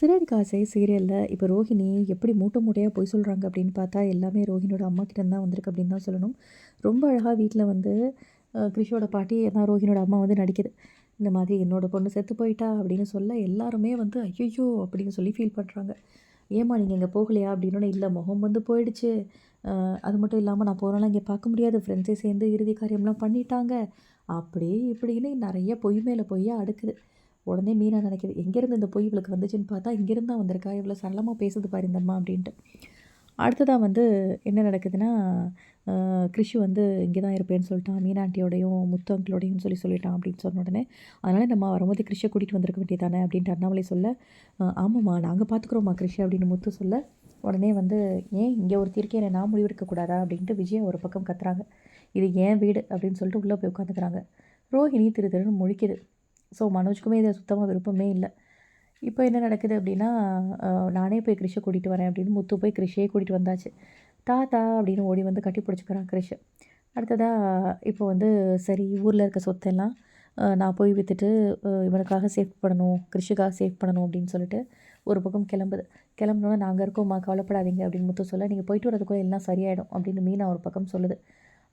சிறடி காசை சீரியலில் இப்போ ரோஹிணி எப்படி மூட்டை மூட்டையாக போய் சொல்கிறாங்க அப்படின்னு பார்த்தா எல்லாமே ரோஹிணியோட அம்மா கிட்ட தான் வந்திருக்கு அப்படின்னு தான் சொல்லணும். ரொம்ப அழகாக வீட்டில் வந்து கிருஷோட பாட்டி தான் ரோஹிணியோட அம்மா வந்து நடிக்குது. இந்த மாதிரி என்னோடய பொண்ணு செத்து போயிட்டா அப்படின்னு சொல்ல எல்லாருமே வந்து ஐயோ அப்படின்னு சொல்லி ஃபீல் பண்ணுறாங்க ஏம்மா நீங்கள் இங்கே போகலையா? அப்படின்னு இல்லை முகம் வந்து போயிடுச்சு. அது மட்டும் இல்லாமல் நான் போகிறனால இங்கே பார்க்க முடியாது. ஃப்ரெண்ட்ஸே சேர்ந்து இறுதி காரியம்லாம் பண்ணிட்டாங்க. அப்படி இப்படின்னு நிறைய பொய் மேலே பொய்யாக அடுக்குது. உடனே மீனா நினைக்கிது எங்கேருந்து இந்த பொய் இவளுக்கு வந்துச்சுன்னு பார்த்தா இங்கேருந்து தான் வந்திருக்கா இவ்வளோ சரளமாக பேசுது பாரு இந்தம்மா அப்படின்ட்டு. அடுத்ததாக வந்து என்ன நடக்குதுன்னா கிருஷி வந்து இங்கே தான் இருப்பேன்னு சொல்லிட்டான் மீனாண்டியோடையும் முத்து அங்கிளோடையும் சொல்லி சொல்லிட்டான் அப்படின்னு சொன்ன உடனே அதனால் நம்ம வரும்போது கிருஷியை கூட்டிகிட்டு வந்திருக்க வேண்டியதானே அப்படின்ட்டு அண்ணாமலை சொல்ல ஆமாம்மா நாங்கள் பார்த்துக்குறோம்மா கிருஷி அப்படின்னு முத்து சொல்ல உடனே வந்து ஏன் இங்கே ஒரு தீர்க்கே நான் முடிவெடுக்கக்கூடாதா அப்படின்ட்டு விஜய் ஒரு பக்கம் கத்துறாங்க இது ஏன் வீடு? அப்படின்னு சொல்லிட்டு உள்ளே போய் உட்காந்துக்கிறாங்க. ரோஹிணி திரு திருன்னு முழிக்குது. ஸோ மனோஜ்க்குமே இதை சுத்தமாக விருப்பமே இல்லை. இப்போ என்ன நடக்குது அப்படின்னா நானே போய் கிருஷை கூட்டிகிட்டு வரேன் அப்படின்னு முத்து போய் கிருஷியே கூட்டிகிட்டு வந்தாச்சு. தாத்தா அப்படின்னு ஓடி வந்து கட்டி பிடிச்சிக்கிறான் கிருஷை அடுத்ததாக இப்போ வந்து சரி ஊரில் இருக்க சொத்தெல்லாம் நான் போய் விற்றுட்டு இவனுக்காக சேவ் பண்ணணும் கிருஷிக்காக சேவ் பண்ணணும் அப்படின்னு சொல்லிட்டு ஒரு பக்கம் கிளம்புது. கிளம்புனோன்னா நாங்கள் இருக்கோம்மா கவலைப்படாதீங்க அப்படின்னு முத்து சொல்ல நீங்கள் போயிட்டு வரதுக்குள்ளே எல்லாம் சரியாயிடும் அப்படின்னு மீனா ஒரு பக்கம் சொல்லுது.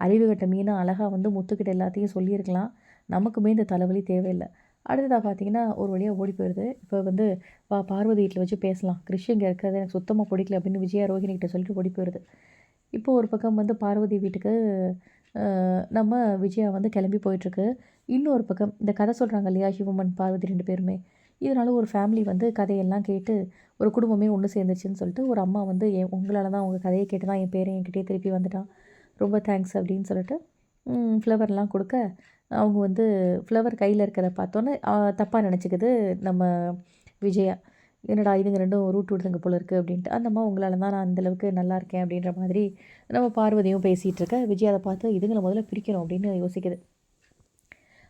அறிவு கட்ட மீனா அழகாக வந்து முத்துக்கிட்ட எல்லாத்தையும் சொல்லியிருக்கலாம். நமக்குமே இந்த தலைவலி தேவையில்லை. அடுத்ததாக பார்த்தீங்கன்னா ஒரு வழியாக ஓடி போயிடுது இப்போ வந்து பா பார்வதி வீட்டில் வச்சு பேசலாம். கிருஷி இங்கே இருக்கிறது எனக்கு சுத்தமாக பிடிக்கல அப்படின்னு விஜயா ரோஹினிகிட்ட சொல்லிட்டு ஓடி போயிடுது இப்போ ஒரு பக்கம் வந்து பார்வதி வீட்டுக்கு நம்ம விஜயா வந்து கிளம்பி போயிட்டுருக்கு. இன்னொரு பக்கம் இந்த கதை சொல்கிறாங்க இல்லையா சிவமன் பார்வதி ரெண்டு பேருமே. இதனால ஒரு ஃபேமிலி வந்து கதையெல்லாம் கேட்டு ஒரு குடும்பமே ஒன்று சேர்ந்துச்சுன்னு சொல்லிட்டு ஒரு அம்மா வந்து என் உங்களால் தான் உங்கள் கதையை கேட்டு தான் என் பேரை என்கிட்டயே திருப்பி வந்துட்டான். ரொம்ப தேங்க்ஸ் அப்படின்னு சொல்லிட்டு ஃப்ளவர்லாம் கொடுக்க அவங்க வந்து ஃப்ளவர் கையில் இருக்கிறத பார்த்தோன்னே தப்பாக நினச்சிக்கிது நம்ம விஜயா. என்னடா இதுங்க ரெண்டும் ரூட் விடுதுங்க போல இருக்குது அப்படின்ட்டு. அந்தம்மா உங்களால் தான் நான் அந்தளவுக்கு நல்லா இருக்கேன் அப்படின்ற மாதிரி நம்ம பார்வதியும் பேசிகிட்டு இருக்க. விஜய் அதை பார்த்து இதுங்களை முதல்ல பிரிக்கணும் அப்படின்னு யோசிக்குது.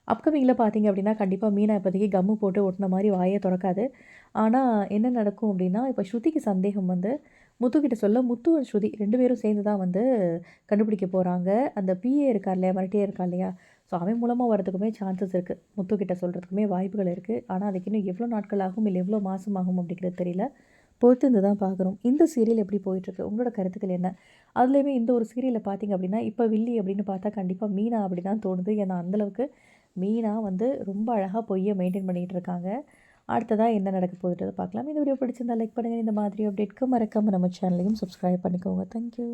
அப்கமிங்கில் பார்த்தீங்க அப்படின்னா கண்டிப்பாக மீனா இப்போதைக்கு கம்மு போட்டு ஒட்டின மாதிரி வாயை திறக்காது. ஆனால் என்ன நடக்கும் அப்படின்னா இப்போ ஸ்ருதிக்கு சந்தேகம் வந்து முத்துக்கிட்ட சொல்ல முத்து ஸ்ருதி ரெண்டு பேரும் சேர்ந்து தான் வந்து கண்டுபிடிக்க போகிறாங்க அந்த பிஏ இருக்கா இல்லையா? மரட்டே இருக்கா இல்லையா? ஸோ அவன் மூலமாக வரதுக்குமே சான்சஸ் இருக்குது முத்துக்கிட்ட சொல்கிறதுக்குமே வாய்ப்புகள் இருக்குது ஆனால் அதுக்கு இன்னும் எவ்வளோ நாட்கள் ஆகும் இல்லை எவ்வளோ மாதம் ஆகும் அப்படிங்கிறது தெரியல. பொறுத்து இருந்து தான் பார்க்குறோம் இந்த சீரியல் எப்படி போயிட்டுருக்கு உங்களோட கருத்துக்கள் என்ன? அதுலேயுமே இந்த ஒரு சீரியலை பார்த்தீங்க அப்படின்னா இப்போ வில்லி அப்படின்னு பார்த்தா கண்டிப்பாக மீனா அப்படி தான் தோணுது. ஏன்னா அந்தளவுக்கு மீனா வந்து ரொம்ப அழகாக பொய்யை மெயின்டைன் பண்ணிகிட்டு இருக்காங்க. அடுத்ததாக என்ன நடக்க போகுதுன்றதை பார்க்கலாம். இந்த வீடியோ பிடிச்சிருந்தா லைக் பண்ணுங்கள் இந்த மாதிரி அப்டேட்க்கு மறக்காமல் நம்ம சேனலையும் சப்ஸ்கிரைப் பண்ணிக்கோங்க. தேங்க்யூ